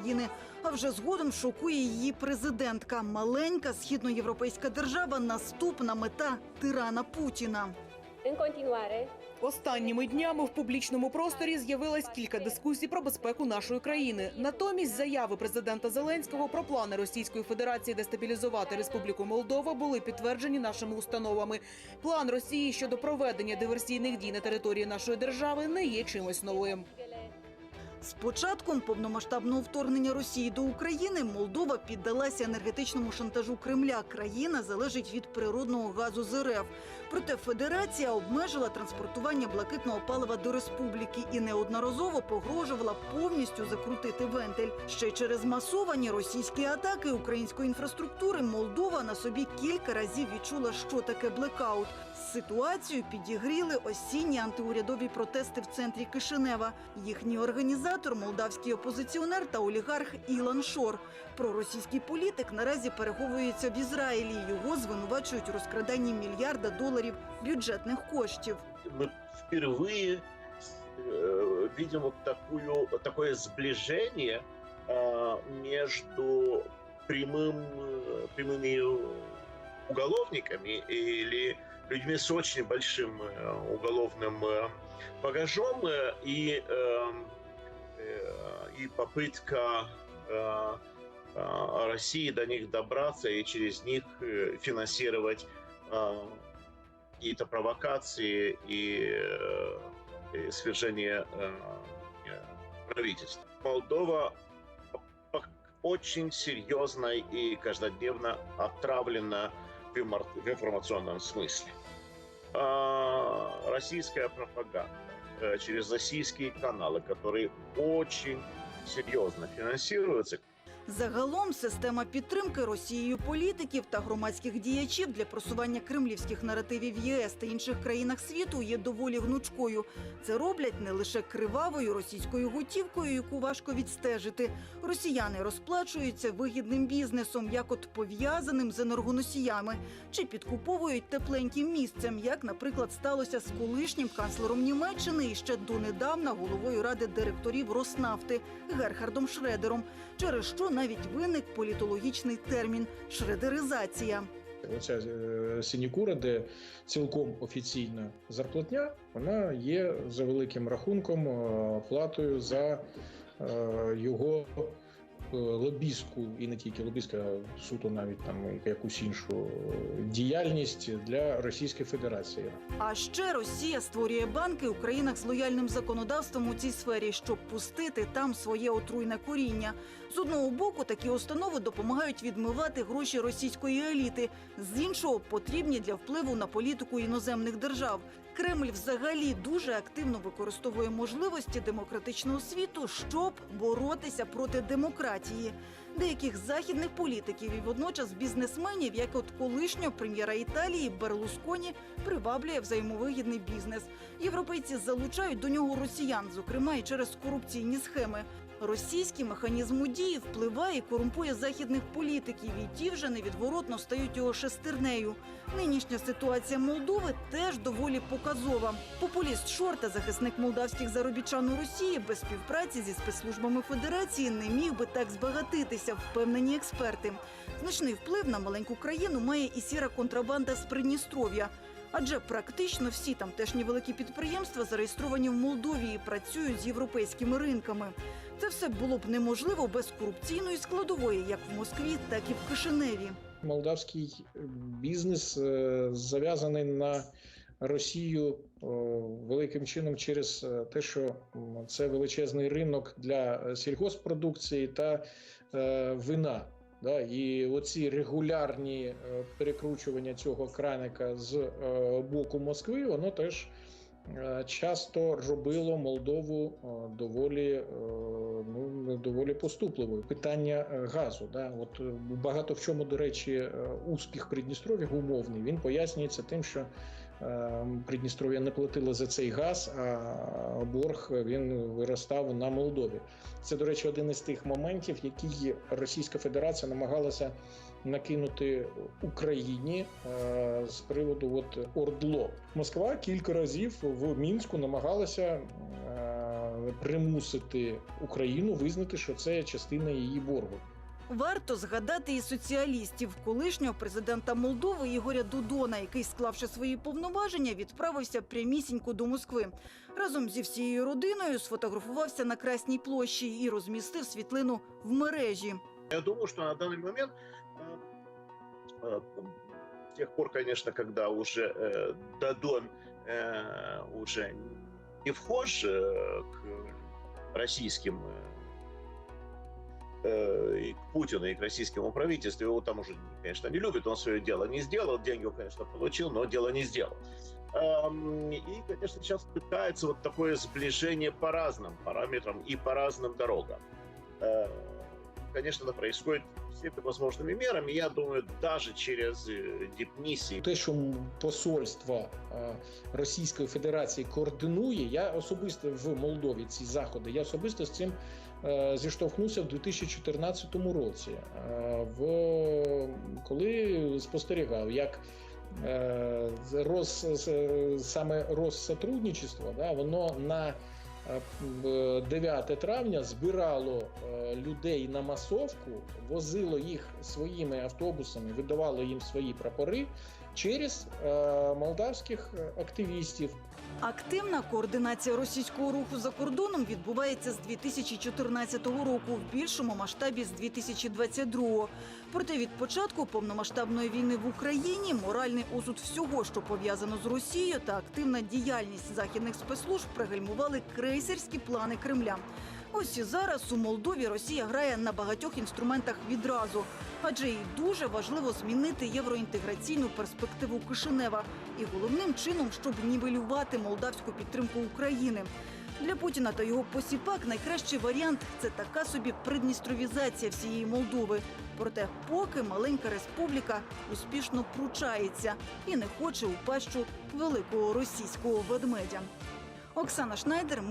країни. А вже згодом шокує її президентка. Маленька східноєвропейська держава наступна мета тирана Путіна. Останніми днями в публічному просторі з'явилось кілька дискусій про безпеку нашої країни. Натомість заяви президента Зеленського про плани Російської Федерації дестабілізувати Республіку Молдова були підтверджені нашими установами. План Росії щодо проведення диверсійних дій на території нашої держави не є чимось новим. З початком повномасштабного вторгнення Росії до України Молдова піддалася енергетичному шантажу Кремля. Країна залежить від природного газу з РФ. Проте Федерація обмежила транспортування блакитного палива до республіки і неодноразово погрожувала повністю закрутити вентиль. Ще через масовані російські атаки української інфраструктури Молдова на собі кілька разів відчула, що таке блекаут. Ситуацію підігріли осінні антиурядові протести в центрі Кишинева. Їхній організатор молдавський опозиціонер та олігарх Ілан Шор. Проросійський політик наразі переховується в Ізраїлі. Його звинувачують у розкраданні мільярда доларів бюджетних коштів. мы впервые э, видим вот такую, такое сближение э, между прямым, э, прямыми уголовниками или людьми с очень большим э, уголовным э, багажом э, и, э, э, и попытка э, э, России до них добраться и через них э, финансировать э, какие-то провокации и, э, свержение э, э, правительства. Молдова очень серьезно и каждодневно отравлена в информационном смысле. А, Российская пропаганда э, через российские каналы, которые очень серьезно финансируются, Загалом система підтримки Росією політиків та громадських діячів для просування кремлівських наративів ЄС та інших країнах світу є доволі гнучкою. Це роблять не лише кривавою російською готівкою, яку важко відстежити. Росіяни розплачуються вигідним бізнесом, як от пов'язаним з енергоносіями, чи підкуповують тепленьким місцем, як, наприклад, сталося з колишнім канцлером Німеччини і ще донедавна головою ради директорів Роснафти Герхардом Шредером, через що навіть виник політологічний термін шредеризація. Оця е, синікура, де цілком офіційна зарплатня, вона є за великим рахунком е, платою за е, його лобістську і не тільки лобістську, суто навіть там якусь іншу е, діяльність для Російської Федерації. А ще Росія створює банки у країнах з лояльним законодавством у цій сфері, щоб пустити там своє отруйне коріння. З одного боку, такі установи допомагають відмивати гроші російської еліти, з іншого потрібні для впливу на політику іноземних держав. Кремль взагалі дуже активно використовує можливості демократичного світу, щоб боротися проти демократії. Деяких західних політиків і водночас бізнесменів, як от колишнього прем'єра Італії Берлусконі, приваблює взаємовигідний бізнес. Європейці залучають до нього росіян, зокрема і через корупційні схеми. Російський механізм у дії впливає і корумпує західних політиків, і ті вже невідворотно стають його шестернею. Нинішня ситуація Молдови теж доволі показова. Популіст Шорта, захисник молдавських заробітчан у Росії, без співпраці зі спецслужбами Федерації не міг би так збагатитися, впевнені експерти. Значний вплив на маленьку країну має і сіра контрабанда з Придністров'я. Адже практично всі тамтешні великі підприємства зареєстровані в Молдові і працюють з європейськими ринками. Це все було б неможливо без корупційної складової, як в Москві, так і в Кишиневі. Молдавський бізнес е, зав'язаний на Росію великим чином через е, те, що це величезний ринок для е, сільгоспродукції та е, вина. Да, і оці регулярні е, перекручування цього краника з е, боку Москви, воно теж е, часто робило Молдову е, доволі, е, ну, доволі поступливою. Питання е, газу. Да, от е, багато в чому, до речі, е, успіх Придністров'я умовний. Він пояснюється тим, що е, Придністров'я не платило за цей газ, а борг він виростав на Молдові. Це, до речі, один із тих моментів, які Російська Федерація намагалася накинути Україні е, з приводу от Ордло. Москва кілька разів в Мінську намагалася е, примусити Україну визнати, що це частина її боргу. Варто згадати і соціалістів, колишнього президента Молдови Ігоря Дудона, який, склавши свої повноваження, відправився прямісінько до Москви. Разом зі всією родиною сфотографувався на Красній площі і розмістив світлину в мережі. Я думаю, что на данный момент, э, э, с тех пор, конечно, когда уже э, Дадон э, уже не вхож э, к российским э, э, И к Путину и к российскому правительству, его там уже, конечно, не любит, он свое дело не сделал, деньги, он, конечно, получил, но дело не сделал. И, конечно, сейчас пытается вот такое сближение по разным параметрам и по разным дорогам. Э, Конечно, это происходит всеми возможными мерами. Я думаю, даже через э, дипмиссии. Те, що посольство е, Російської Федерації координує, я особисто в Молдові ці заходи. Я особисто з цим е, зіштовхнувся в 2014 році, е, в коли спостерігав, як е, роз, з- саме розсотрудничество, да, воно на е, в 9 травня збирало е, людей на масовку, возило їх своїми автобусами, видавало їм свої прапори через е, молдавських активістів. Активна координація російського руху за кордоном відбувається з 2014 року, в більшому масштабі з 2022. Проте від початку повномасштабної війни в Україні моральний осуд всього, що пов'язано з Росією, та активна діяльність західних спецслужб пригальмували крейсерські плани Кремля. Ось і зараз у Молдові Росія грає на багатьох інструментах відразу, адже їй дуже важливо змінити євроінтеграційну перспективу Кишинева і головним чином, щоб нівелювати молдавську підтримку України. Для Путіна та його посіпак найкращий варіант це така собі придністровізація всієї Молдови. Проте, поки маленька республіка успішно пручається і не хоче у пащу великого російського ведмедя. Оксана Шнайдер.